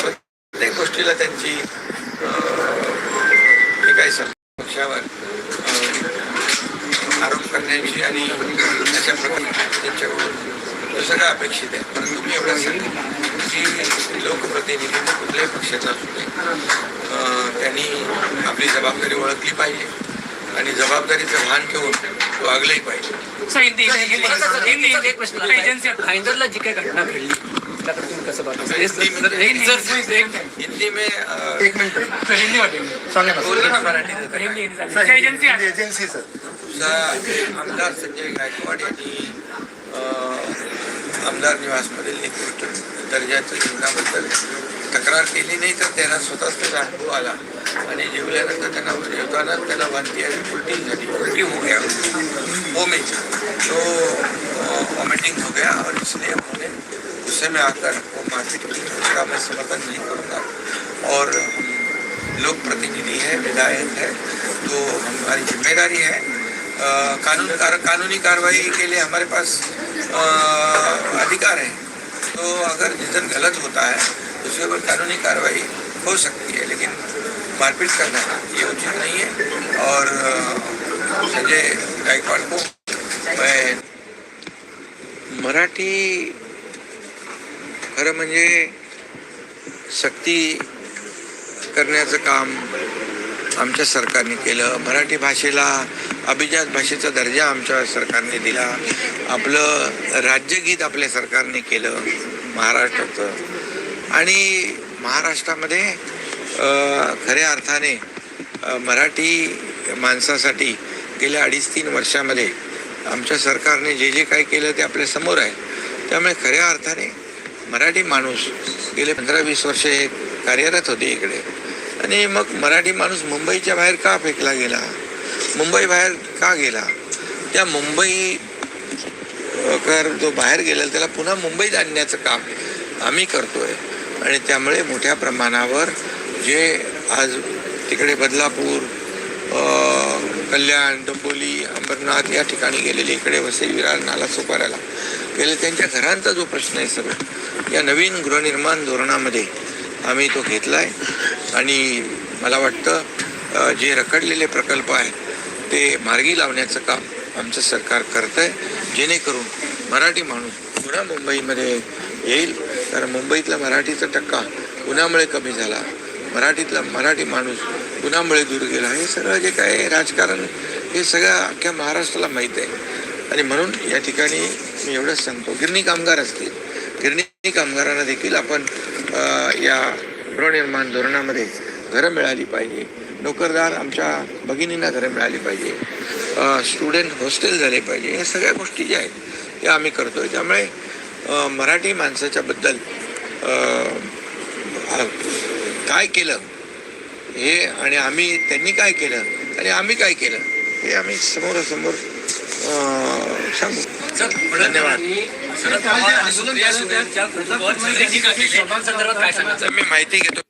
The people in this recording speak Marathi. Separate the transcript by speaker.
Speaker 1: प्रत्येक गोष्टीला त्यांची हे काय सर पक्षावर अं, आरोप करण्याची आणि अशा प्रकारे त्यांच्याकडून हे सगळं अपेक्षित आहे परंतु मी एवढं सांगेन की लोकप्रतिनिधी कुठल्याही पक्षाचा असू दे त्यांनी आपली जबाबदारी ओळखली पाहिजे आणि जबाबदारीचं भान ठेवून वागलंही पाहिजे
Speaker 2: एजन्सी
Speaker 3: जी काही घटना घडली त्याकडे तुम्ही कसं
Speaker 2: हिंदी
Speaker 1: में
Speaker 4: एक minute.
Speaker 2: Hindi. Agency
Speaker 4: agency sir
Speaker 1: आमदार संजय गायकवाड यांनी आमदार निवासमधील निकृष्ट दर्जाच्या जीवनाबद्दल तक्रार केली नाही तर त्यांना स्वतःच त्याचा अनुभव आला. आणि जेवल्यानंतर त्यांना जेवताना त्याला वांती आणि उलटी झाली. उलटी हो गया. वो में. तो वॉमिटिंग हो गया. और इसलिए उन्होंने गुस्से में आकर वो मारपीट की उसका मैं समर्थन नहीं करूँगा और लोक प्रतिनिधि है विधायक है तो हमारी ज़िम्मेदारी है। कानून कार, कानूनी कार्रवाई के लिए हमारे पास अ, अधिकार है। तो अगर जिधर गलत होता है उसके ऊपर कानूनी कार्रवाई हो सकती है लेकिन मारपीट करना ये उचित नहीं है। और संजय गायकवाड़ को मैं मराठी खरं म्हणजे सक्ती करण्याचं काम आमच्या सरकारने केलं. मराठी भाषेला अभिजात भाषेचा दर्जा आमच्या सरकारने दिला. आपलं राज्यगीत आपल्या सरकारने केलं महाराष्ट्राचं. आणि महाराष्ट्रामध्ये खऱ्या अर्थाने मराठी माणसासाठी गेल्या अडीच तीन वर्षामध्ये आमच्या सरकारने जे जे काय केलं ते आपल्यासमोर आहे. त्यामुळे खऱ्या अर्थाने मराठी माणूस गेले पंधरा वीस वर्षे कार्यरत होते इकडे. आणि मग मराठी माणूस मुंबईच्या बाहेर का फेकला गेला? मुंबई बाहेर का गेला? त्या मुंबई कर जो बाहेर गेला त्याला पुन्हा मुंबईत आणण्याचं काम आम्ही करतोय. आणि त्यामुळे मोठ्या प्रमाणावर जे आज तिकडे बदलापूर कल्याण डंबोली अंबरनाथ या ठिकाणी गेलेले इकडे वसई विरार नाला सोपाऱ्याला गेले. त्यांच्या घरांचा जो प्रश्न आहे सगळं या नवीन गृहनिर्माण धोरणामध्ये आम्ही तो घेतला आहे आणि मला वाटतं जे रखडलेले प्रकल्प आहेत ते मार्गी लावण्याचं काम आमचं सरकार करतं आहे जेणेकरून मराठी माणूस पुन्हा मुंबईमध्ये येईल. कारण मुंबईतला मराठीचा टक्का कुणामुळे कमी झाला. मराठीतला मराठी माणूस कुणामुळे दूर गेला. हे सगळं जे काय आहे राजकारण हे सगळं अख्ख्या महाराष्ट्राला माहीत आहे. आणि म्हणून या ठिकाणी मी एवढंच सांगतो गिरणी कामगार असतील गिरणी कामगारांना देखील आपण या गृहनिर्माण धोरणामध्ये घरं मिळाली पाहिजे. नोकरदार आमच्या भगिनींना घरं मिळाली पाहिजे. स्टुडंट हॉस्टेल झाले पाहिजे. या सगळ्या गोष्टी ज्या आहेत त्या आम्ही करतो आहे त्यामुळे मराठी माणसाच्या बद्दल काय केलं? हे आणि आम्ही त्यांनी काय केलं? आणि आम्ही काय केलं? हे आम्ही समोरासमोर सांगू धन्यवाद मी माहिती घेतो.